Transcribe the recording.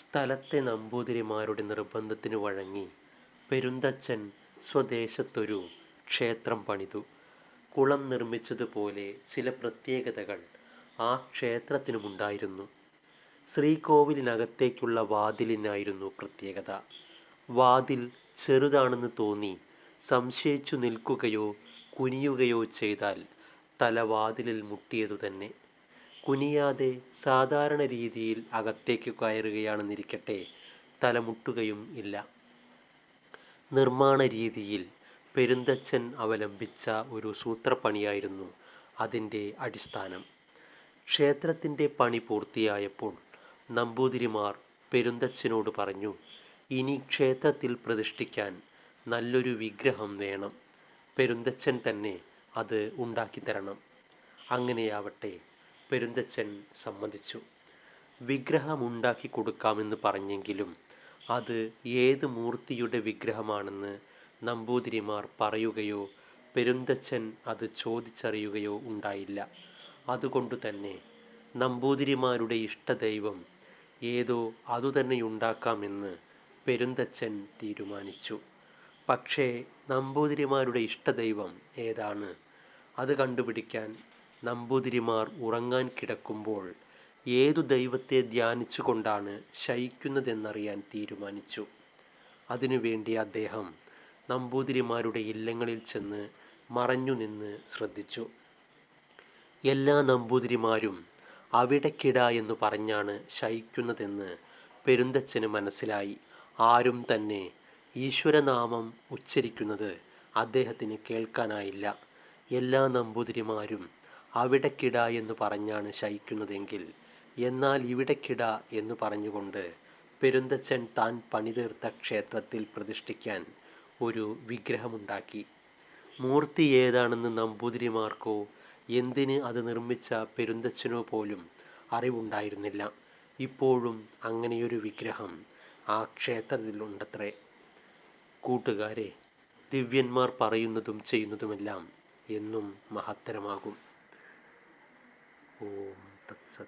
സ്ഥലത്തെ നമ്പൂതിരിമാരുടെ നിർബന്ധത്തിനു വഴങ്ങി പെരുന്തച്ചൻ സ്വദേശത്തൊരു ക്ഷേത്രം പണിതു. കുളം നിർമ്മിച്ചതുപോലെ ചില പ്രത്യേകതകൾ ആ ക്ഷേത്രത്തിനുമുണ്ടായിരുന്നു. ശ്രീകോവിലിനകത്തേക്കുള്ള വാതിലിനായിരുന്നു പ്രത്യേകത. വാതിൽ ചെറുതാണെന്ന് തോന്നി സംശയിച്ചു നിൽക്കുകയോ കുനിയുകയോ ചെയ്താൽ തല വാതിലിൽ മുട്ടിയതു തന്നെ. കുനിയാതെ സാധാരണ രീതിയിൽ അകത്തേക്ക് കയറുകയാണെന്നിരിക്കട്ടെ തലമുട്ടുകയും ഇല്ല ഇല്ല. നിർമ്മാണരീതിയിൽ പെരുന്തച്ഛൻ അവലംബിച്ച ഒരു സൂത്രപ്പണിയായിരുന്നു അതിന്റെ അടിസ്ഥാനം. ക്ഷേത്രത്തിന്റെ പണി പൂർത്തിയായപ്പോൾ നമ്പൂതിരിമാർ പെരുന്തച്ഛനോട് പറഞ്ഞു ഇനി ക്ഷേത്രത്തിൽ പ്രതിഷ്ഠിക്കാൻ നല്ലൊരു വിഗ്രഹം വേണം. പെരുന്തച്ഛൻ തന്നെ അത് ഉണ്ടാക്കിത്തരണം. അങ്ങനെയാവട്ടെ പെരുന്തച്ചൻ സമ്മതിച്ചു. വിഗ്രഹമുണ്ടാക്കിക്കൊടുക്കാമെന്ന് പറഞ്ഞെങ്കിലും അത് ഏത് മൂർത്തിയുടെ വിഗ്രഹമാണെന്ന് നമ്പൂതിരിമാർ പറയുകയോ പെരുന്തച്ചൻ അത് ചോദിച്ചറിയുകയോ ഉണ്ടായില്ല. അതുകൊണ്ട് തന്നെ നമ്പൂതിരിമാരുടെ ഇഷ്ടദൈവം ഏതോ അതുതന്നെയുണ്ടാക്കാമെന്ന് പെരുന്തച്ചൻ തീരുമാനിച്ചു. പക്ഷേ നമ്പൂതിരിമാരുടെ ഇഷ്ടദൈവം ഏതാണ്? അത് കണ്ടുപിടിക്കാൻ നമ്പൂതിരിമാർ ഉറങ്ങാൻ കിടക്കുമ്പോൾ ഏതു ദൈവത്തെ ധ്യാനിച്ചുകൊണ്ടാണ് ശയിക്കുന്നതെന്നറിയാൻ തീരുമാനിച്ചു. അതിനുവേണ്ടി അദ്ദേഹം നമ്പൂതിരിമാരുടെ ഇല്ലങ്ങളിൽ ചെന്ന് മറഞ്ഞു നിന്ന് ശ്രദ്ധിച്ചു. എല്ലാ നമ്പൂതിരിമാരും അവിടക്കിട എന്ന് പറഞ്ഞാണ് ശയിക്കുന്നതെന്ന് പെരുന്തച്ചന് മനസ്സിലായി. ആരും തന്നെ ഈശ്വരനാമം ഉച്ചരിക്കുന്നത് അദ്ദേഹത്തിന് കേൾക്കാനായില്ല. എല്ലാ നമ്പൂതിരിമാരും അവിടക്കിട എന്ന് പറഞ്ഞാണ് ശയിക്കുന്നതെങ്കിൽ എന്നാൽ ഇവിടക്കിട എന്ന് പറഞ്ഞുകൊണ്ട് പെരുന്തച്ചൻ താൻ പണിതീർത്ത ക്ഷേത്രത്തിൽ പ്രതിഷ്ഠിക്കാൻ ഒരു വിഗ്രഹമുണ്ടാക്കി. മൂർത്തി ഏതാണെന്ന് നമ്പൂതിരിമാർക്കോ എന്തിന് അത് നിർമ്മിച്ച പെരുന്തച്ചനോ പോലും അറിവുണ്ടായിരുന്നില്ല. ഇപ്പോഴും അങ്ങനെയൊരു വിഗ്രഹം ആ ക്ഷേത്രത്തിലുണ്ടത്രേ. കൂട്ടുകാരെ ദിവ്യന്മാർ പറയുന്നതും ചെയ്യുന്നതുമെല്ലാം എന്നും മഹത്തരമാകും. 哦，特色。